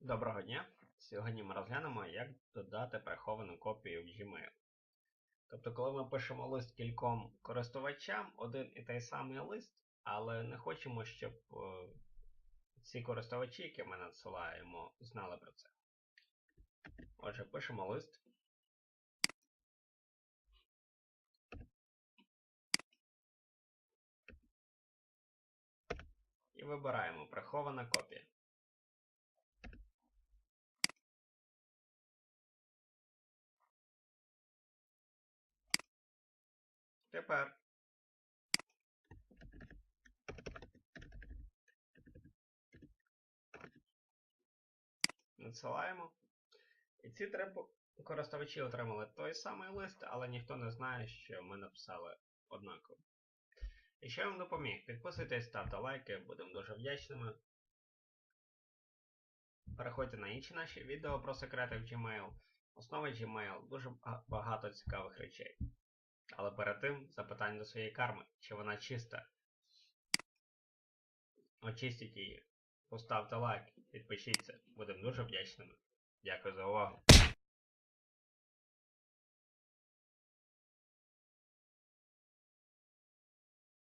Доброго дня! Сьогодні ми розглянемо, як додати приховану копію в Gmail. Тобто, коли ми пишемо лист кільком користувачам, один і той самий лист, але не хочемо, щоб е, ці користувачі, які ми надсилаємо, знали про це. Отже, пишемо лист. І вибираємо прихована копія. Тепер надсилаємо. І ці три користувачі отримали той самий лист, але ніхто не знає, що ми написали однаково. Якщо я вам допоміг, підписуйтесь, ставте лайки, будемо дуже вдячними. Переходьте на інші наші відео про секрети в Gmail, основи Gmail, дуже багато цікавих речей. Але перед тим запитання до своєї карми, чи вона чиста. Очистіть її. Поставте лайк, підпишіться. Будемо дуже вдячними. Дякую за увагу.